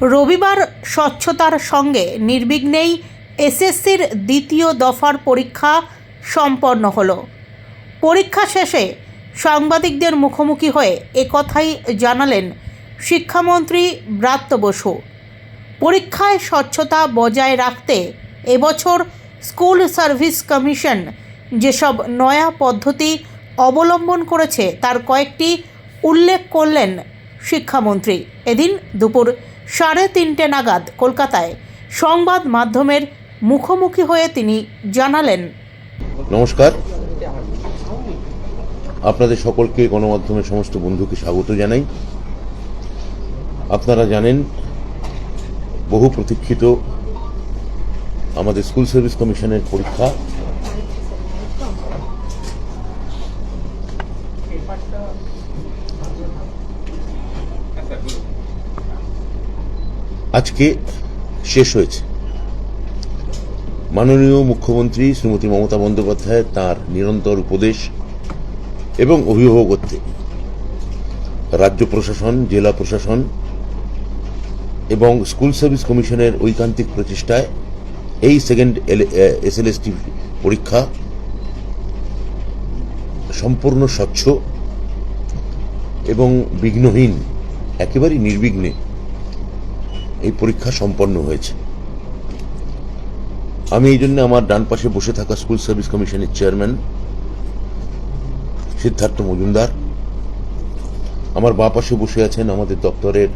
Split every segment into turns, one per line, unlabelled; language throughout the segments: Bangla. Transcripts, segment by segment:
রবিবার স্বচ্ছতার সঙ্গে নির্বিঘ্নেই এসএসসির দ্বিতীয় দফার পরীক্ষা সম্পন্ন হলো। পরীক্ষা শেষে সাংবাদিকদের মুখোমুখি হয়ে একথাই জানালেন শিক্ষামন্ত্রী ব্রাত্য বসু। পরীক্ষায় স্বচ্ছতা বজায় রাখতে এবছর স্কুল সার্ভিস কমিশন যেসব নয়া পদ্ধতি অবলম্বন করেছে, তার কয়েকটি উল্লেখ করলেন শিক্ষামন্ত্রী। এদিন দুপুর সাড়ে তিনটে নাগাদ কলকাতায় সংবাদ মাধ্যমের মুখোমুখি হয়ে তিনি জানালেন।
নমস্কার। আপনাদের সকলকে গণমাধ্যমের সমস্ত বন্ধুকে স্বাগত জানাই। আপনারা জানেন, বহু প্রতীক্ষিত আমাদের স্কুল সার্ভিস কমিশনের পরীক্ষা আজকে শেষ হয়েছে। মাননীয় মুখ্যমন্ত্রী শ্রীমতী মমতা বন্দ্যোপাধ্যায় তার নিরন্তর উপদেশ এবং অভিভাবকত্বে রাজ্য প্রশাসন, জেলা প্রশাসন এবং স্কুল সার্ভিস কমিশনের ঐকান্তিক প্রচেষ্টায় এই সেকেন্ড এস এসএলএসটি পরীক্ষা সম্পূর্ণ স্বচ্ছ এবং বিঘ্নহীন, একেবারেই নির্বিঘ্নে এই পরীক্ষা সম্পন্ন হয়েছে। আমি এই জন্য আমার ডান পাশে বসে থাকা স্কুল সার্ভিস কমিশনের চেয়ারম্যান, সিদ্ধার্থ মজুমদার, আমার বাঁ পাশে বসে আছেন আমাদের দপ্তরের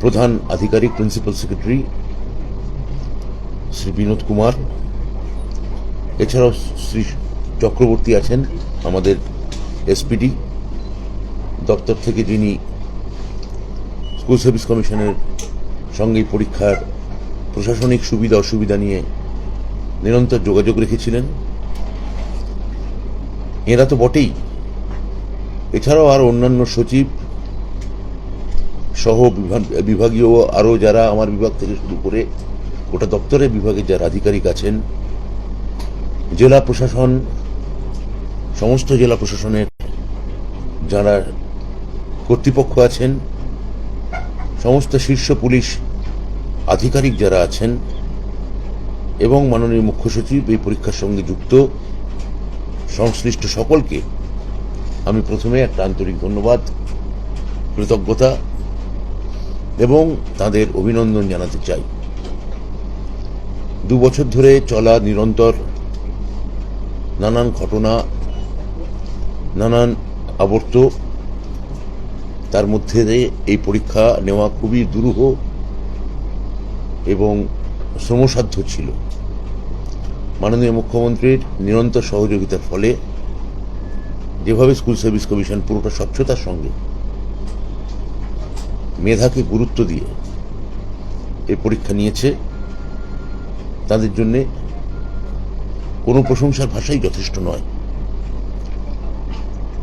প্রধান আধিকারিক, প্রিন্সিপাল সেক্রেটারি শ্রী বিনোদ কুমার। এছাড়াও শ্রী চক্রবর্তী আছেন আমাদের এসপিডি দপ্তর থেকে যিনি স্কুল সার্ভিস কমিশনের সঙ্গে পরীক্ষার প্রশাসনিক সুবিধা, অসুবিধা নিয়ে নিরন্তর যোগাযোগ রেখেছিলেন। এরা তো বটেই। এছাড়াও আর অন্যান্য সচিব, সহ বিভাগ- বিভাগীয় আরও যারা আমার বিভাগ থেকে শুরু করে গোটা দপ্তরের বিভাগের যারা আধিকারিক আছেন, জেলা প্রশাসন, সমস্ত জেলা প্রশাসনের যারা কর্তৃপক্ষ আছেন সমস্ত শীর্ষ পুলিশ আধিকারিক যারা আছেন এবং মাননীয় মুখ্য সচিব এই পরীক্ষার সঙ্গে যুক্ত সংশ্লিষ্ট সকলকে আমি প্রথমে একটা আন্তরিক ধন্যবাদ, কৃতজ্ঞতা এবং তাদের অভিনন্দন জানাতে চাই। দু বছর ধরে চলা নিরন্তর নানান ঘটনা, নানান আবর্ত তার মধ্যে এই পরীক্ষা নেওয়া খুবই দুরূহ এবং শ্রমসাধ্য ছিল। মাননীয় মুখ্যমন্ত্রীর নিরন্তর সহযোগিতার ফলে যেভাবে স্কুল সার্ভিস কমিশন পুরোটা স্বচ্ছতার সঙ্গে মেধাকে গুরুত্ব দিয়ে এই পরীক্ষা নিয়েছে, তাদের জন্য কোনো প্রশংসার ভাষাই যথেষ্ট নয়।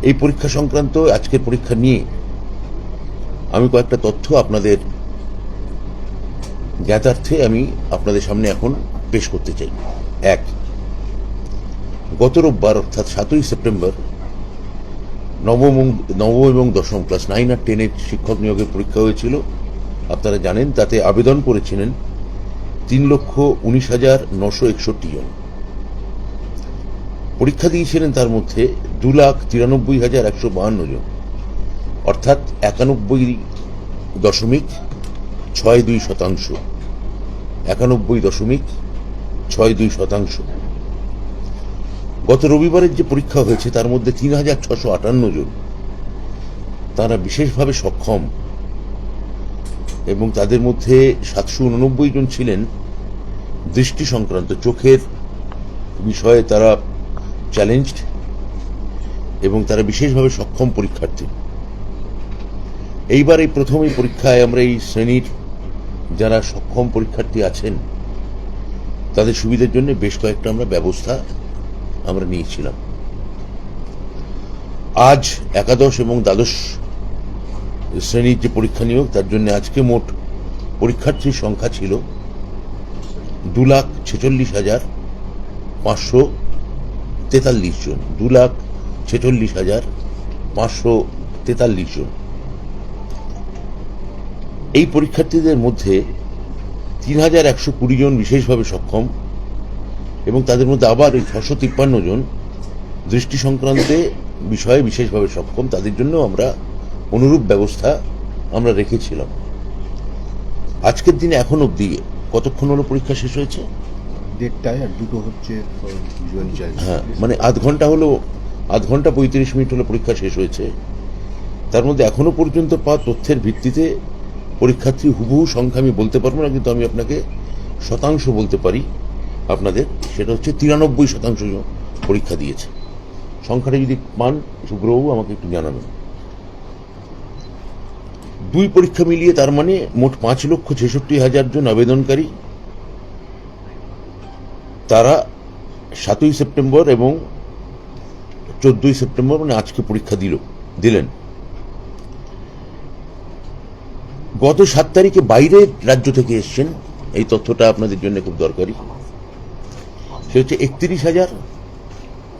এই পরীক্ষা সংক্রান্ত আজকের পরীক্ষা নিয়ে আমি কয়েকটা তথ্য আপনাদের জ্ঞাতার্থে আমি আপনাদের সামনে এখন পেশ করতে চাই। এক, গত রোববার, অর্থাৎ সাতই সেপ্টেম্বর, নবম নবম এবং দশম ক্লাস নাইন আর টেনের শিক্ষক নিয়োগের পরীক্ষা হয়েছিল। আপনারা জানেন তাতে আবেদন করেছিলেন তিন লক্ষ উনিশ হাজার নশো একষট্টি জন। পরীক্ষা দিয়েছিলেন তার মধ্যে দু লাখ তিরানব্বই হাজার একশো বাহান্ন জন। অর্থাৎ একানব্বই দশমিক ছয় দুই শতাংশ। একানব্বই দশমিক ছয় দুই শতাংশ। গত রবিবারের যে পরীক্ষা হয়েছে, তার মধ্যে তিন হাজার ছশো আটান্ন জন। তারা বিশেষভাবে সক্ষম এবং তাদের মধ্যে সাতশো উননব্বই জন ছিলেন দৃষ্টি সংক্রান্ত চোখের বিষয়ে তারা চ্যালেঞ্জড এবং তারা বিশেষভাবে সক্ষম পরীক্ষার্থী। এইবার এই প্রথম এই পরীক্ষায় আমরা এই শ্রেণির যারা সক্ষম পরীক্ষার্থী আছেন, তাদের সুবিধার জন্য বেশ কয়েকটা আমরা ব্যবস্থা আমরা নিয়েছিলাম। আজ একাদশ এবং দ্বাদশ শ্রেণির যে পরীক্ষা নিয়োগ, তার জন্য আজকে মোট পরীক্ষার্থীর সংখ্যা ছিল দু লাখ ছেচল্লিশ হাজার পাঁচশো তেতাল্লিশ জন। দু লাখ ছেচল্লিশ হাজার পাঁচশো তেতাল্লিশ জন। এই পরীক্ষার্থীদের মধ্যে তিন হাজার একশো কুড়ি জন বিশেষভাবে সক্ষম এবং তাদের মধ্যে আবার ওই ছশো তিপ্পান্ন জন দৃষ্টি সংক্রান্তে বিষয়ে বিশেষভাবে সক্ষম। তাদের জন্য আমরা অনুরূপ ব্যবস্থা আমরা রেখেছিলাম। আজকের দিনে এখন অবধি কতক্ষণ হলো পরীক্ষা শেষ হয়েছে?
দেড়টায় আর দুটো হচ্ছে
হ্যাঁ মানে আধ ঘণ্টা হলো আধ ঘণ্টা পঁয়ত্রিশ মিনিট হলো পরীক্ষা শেষ হয়েছে। তার মধ্যে এখনও পর্যন্ত পাওয়া তথ্যের ভিত্তিতে পরীক্ষার্থী হুবহু সংখ্যা আমি বলতে পারব না, কিন্তু আমি আপনাকে শতাংশ বলতে পারি। আপনাদের সেটা হচ্ছে তিরানব্বই শতাংশ পরীক্ষা দিয়েছে। সংখ্যাটা যদি পান শুভ্রবাবু আমাকে একটু জানাবেন। দুই পরীক্ষা মিলিয়ে তার মানে মোট পাঁচ লক্ষ ছেষট্টি হাজার জন আবেদনকারী। তারা সাতই সেপ্টেম্বর এবং চোদ্দই সেপ্টেম্বর মানে আজকে পরীক্ষা দিল, দিলেন। গত সাত তারিখে বাইরের রাজ্য থেকে এসছেন। এই তথ্যটা আপনাদের জন্য খুব দরকারি। সে হচ্ছে একত্রিশ হাজার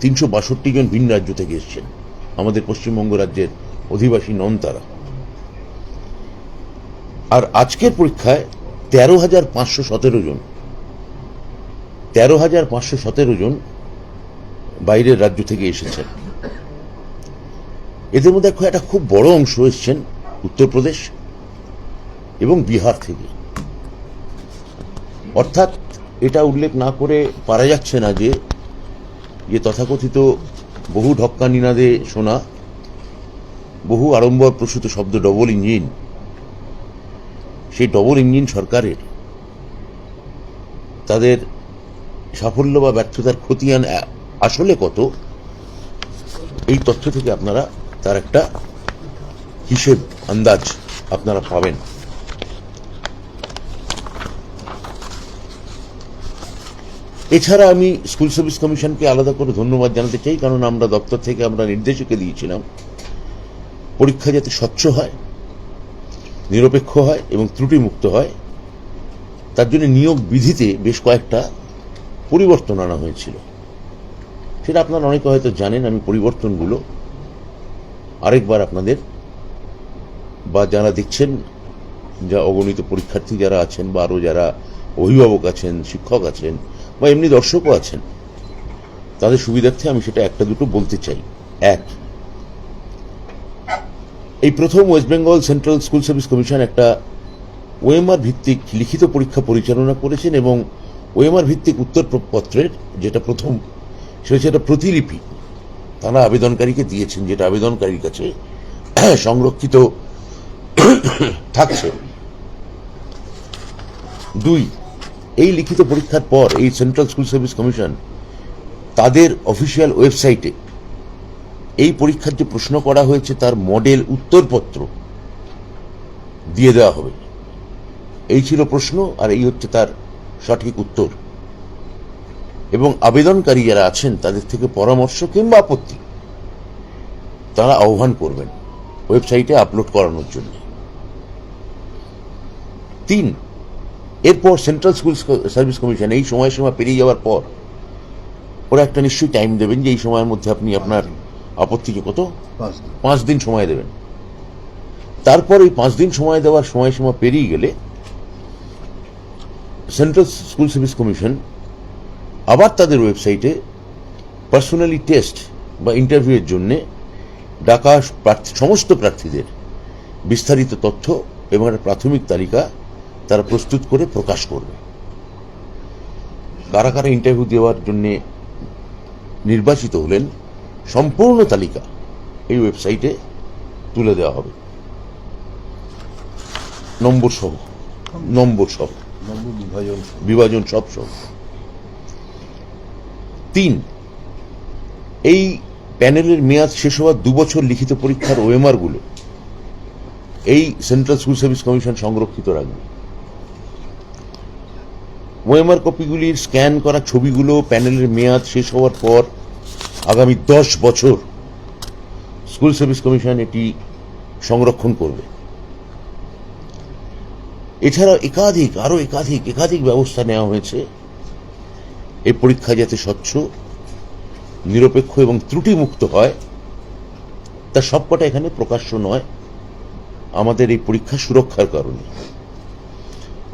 তিনশো বাষট্টি জন ভিন রাজ্য থেকে এসছেন। আমাদের পশ্চিমবঙ্গ রাজ্যের অধিবাসী নন তারা। আর আজকের পরীক্ষায় তেরো হাজার পাঁচশো সতেরো জন, তেরো হাজার পাঁচশো সতেরো জন বাইরের রাজ্য থেকে এসেছেন। এদের মধ্যে একটা খুব বড় অংশ এসছেন উত্তরপ্রদেশ। এবং বিহার থেকে। অর্থাৎ এটা উল্লেখ না করে পারা যাচ্ছে না যে যে তথাকথিত বহু ঢক্কা নিনাদে শোনা বহু আড়ম্বর প্রসূত শব্দ ডবল ইঞ্জিন, সেই ডবল ইঞ্জিন সরকারের তাদের সাফল্য বা ব্যর্থতার খতিয়ান আসলে কত, এই তথ্য থেকে আপনারা তার একটা হিসেব, আন্দাজ আপনারা পাবেন। এছাড়া আমি স্কুল সার্ভিস কমিশনকে আলাদা করে ধন্যবাদ জানাতে চাই, কারণ আমরা দপ্তর থেকে আমরা নির্দেশকে দিয়েছিলাম, পরীক্ষা যাতে স্বচ্ছ হয়, নিরপেক্ষ হয় এবং ত্রুটিমুক্ত হয়। তার জন্য নিয়োগ বিধিতে বেশ কয়েকটা পরিবর্তন আনা হয়েছিল। সেটা আপনারা অনেকে হয়তো জানেন, আমি পরিবর্তনগুলো আরেকবার আপনাদের বা যারা দেখছেন, যা অগণিত পরীক্ষার্থী যারা আছেন বা আরও যারা অভিভাবক আছেন, শিক্ষক আছেন বা এমনি দর্শকও আছেন, তাদের সুবিধার্থে আমি সেটা একটা দুটো বলতে চাই। এক, এই প্রথম West Bengal central school service commission একটা ওএমআর ভিত্তিক লিখিত পরীক্ষা পরিচালনা করেছেন এবং ওএমআর ভিত্তিক উত্তরপত্রের যেটা প্রথম, সেটা একটা প্রতিলিপি, তারা আবেদনকারীকে দিয়েছেন, যেটা আবেদনকারীর কাছে সংরক্ষিত থাকছে। দুই এই লিখিত পরীক্ষার পর এই সেন্ট্রাল স্কুল সার্ভিস কমিশন তাদের অফিসিয়াল ওয়েবসাইটে এই পরীক্ষার যে প্রশ্ন করা হয়েছে তার মডেল উত্তরপত্র দিয়ে দেওয়া হবে। এই ছিল প্রশ্ন আর এই হচ্ছে তার সঠিক উত্তর। এবং আবেদনকারী যারা আছেন তাদের থেকে পরামর্শ কিংবা আপত্তি, তারা আহ্বান করবেন ওয়েবসাইটে আপলোড করানোর জন্য। তিন এরপর সেন্ট্রাল স্কুল সার্ভিস কমিশন এই সময়সীমা পেরিয়ে যাওয়ার পর ওরা একটা নিশ্চয়ই টাইম দেবেন যে এই সময়ের মধ্যে আপনি আপনার আপত্তিকে কত?
পাঁচ দিন।
সময় দেবেন। তারপর এই পাঁচ দিন সময় দেওয়ার সময়সীমা পেরিয়ে গেলে সেন্ট্রাল স্কুল সার্ভিস কমিশন আবার তাদের ওয়েবসাইটে পার্সোনালি টেস্ট বা ইন্টারভিউয়ের জন্য ডাকা প্রার্থী সমস্ত প্রার্থীদের বিস্তারিত তথ্য এবং একটা প্রাথমিক তালিকা তারা প্রস্তুত করে প্রকাশ করবে। কারা কারা ইন্টারভিউ দেওয়ার জন্য নির্বাচিত হলেন সম্পূর্ণ তালিকা এই ওয়েবসাইটে তুলে দেওয়া হবে। নম্বর সহ নম্বর সহ,
বিভাজন
বিভাজন সব সহ। তিন, এই প্যানেলের মেয়াদ শেষ হওয়ার দু বছর লিখিত পরীক্ষার ওএমআরগুলো এই সেন্ট্রাল স্কুল সার্ভিস কমিশন সংরক্ষিত রাখবে। ওএমআর কপিগুলির স্ক্যান করা ছবিগুলো প্যানেলের মেয়াদ শেষ হওয়ার পর আগামী দশ বছর স্কুল সার্ভিস কমিশন এটি সংরক্ষণ করবে। এছাড়াও একাধিক আরও একাধিক একাধিক ব্যবস্থা নেওয়া হয়েছে। এই পরীক্ষা যাতে স্বচ্ছ, নিরপেক্ষ এবং ত্রুটিমুক্ত হয়, তা সবকটা এখানে প্রকাশ্য নয়। আমাদের এই পরীক্ষা সুরক্ষার কারণে।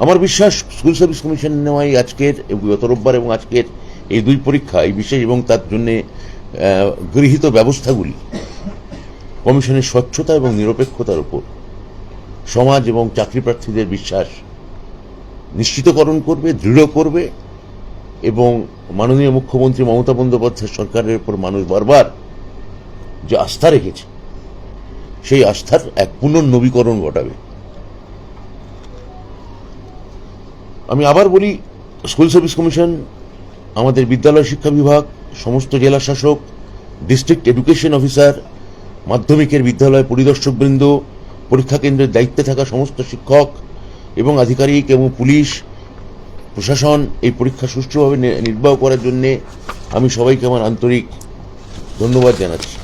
আমার বিশ্বাস স্কুল সার্ভিস কমিশন নেওয়াই আজকের গত রোববার এবং আজকের এই দুই পরীক্ষা, এই বিশেষ এবং তার জন্য গৃহীত ব্যবস্থাগুলি কমিশনের স্বচ্ছতা এবং নিরপেক্ষতার উপর সমাজ এবং চাকরি প্রার্থীদের বিশ্বাস নিশ্চিতকরণ করবে, দৃঢ় করবে এবং মাননীয় মুখ্যমন্ত্রী মমতা বন্দ্যোপাধ্যায় সরকারের উপর মানুষ বারবার যে আস্থা রেখেছে, সেই আস্থার এক পুনর্নবীকরণ ঘটাবে। আমি আবার বলি স্কুল সার্ভিস কমিশন আমাদের বিদ্যালয় শিক্ষা বিভাগ, সমস্ত জেলা শাসক ডিস্ট্রিক্ট এডুকেশন অফিসার মাধ্যমিকের বিদ্যালয় পরিদর্শকবৃন্দ পরীক্ষা কেন্দ্রের দায়িত্বে থাকা সমস্ত শিক্ষক এবং আধিকারিক এবং পুলিশ, প্রশাসন এই পরীক্ষা সুষ্ঠুভাবে নির্বাহ করার জন্যে আমি সবাইকে আমার আন্তরিক ধন্যবাদ জানাচ্ছি।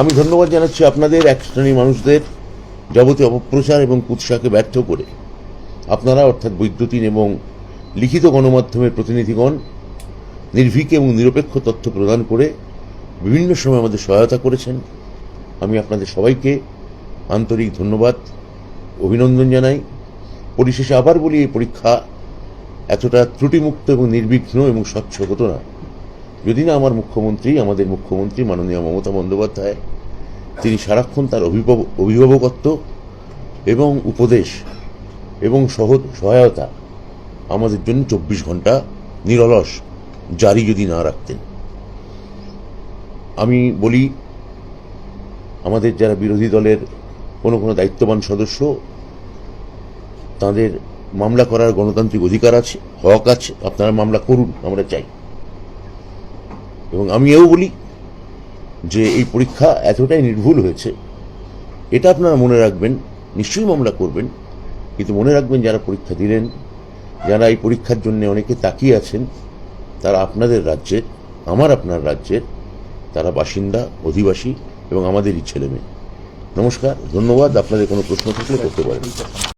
আমি ধন্যবাদ জানাচ্ছি আপনাদের, এক শ্রেণির মানুষদের যাবতীয় অপপ্রচার এবং কুৎসাকে ব্যর্থ করে। আপনারা, অর্থাৎ বৈদ্যুতিন এবং লিখিত গণমাধ্যমের প্রতিনিধিগণ, নির্ভীক এবং নিরপেক্ষ তথ্য প্রদান করে বিভিন্ন সময় আমাদের সহায়তা করেছেন। আমি আপনাদের সবাইকে আন্তরিক ধন্যবাদ, অভিনন্দন জানাই। পরিশেষে আবার বলি, এই পরীক্ষা এতটা ত্রুটিমুক্ত এবং নির্বিঘ্ন এবং স্বচ্ছ হতো না। যদি না আমার মুখ্যমন্ত্রী, আমাদের মুখ্যমন্ত্রী মাননীয় মমতা বন্দ্যোপাধ্যায়, তিনি সারাক্ষণ তার অভিভাবক অভিভাবকত্ব এবং উপদেশ এবং সহ সহায়তা। আমাদের জন্য চব্বিশ ঘণ্টা নিরলস, জারি যদি না রাখতেন। আমি বলি, আমাদের যারা বিরোধী দলের কোনো কোনো দায়িত্ববান সদস্য, তাদের মামলা করার গণতান্ত্রিক অধিকার আছে, হক আছে, আপনারা মামলা করুন, আমরা চাই। এবং আমি এও বলি যে এই পরীক্ষা এতটাই নির্ভুল হয়েছে, এটা আপনারা মনে রাখবেন, নিশ্চয়ই মামলা করবেন কিন্তু মনে রাখবেন যারা পরীক্ষা দিলেন, যারা এই পরীক্ষার জন্য অনেকে তাকিয়ে আছেন, তারা আপনাদের রাজ্যের আমার আপনার রাজ্যের তারা বাসিন্দা, অধিবাসী এবং আমাদেরই ছেলেমেয়ে। নমস্কার, ধন্যবাদ। আপনাদের কোনো প্রশ্ন থাকলে করতে পারেন।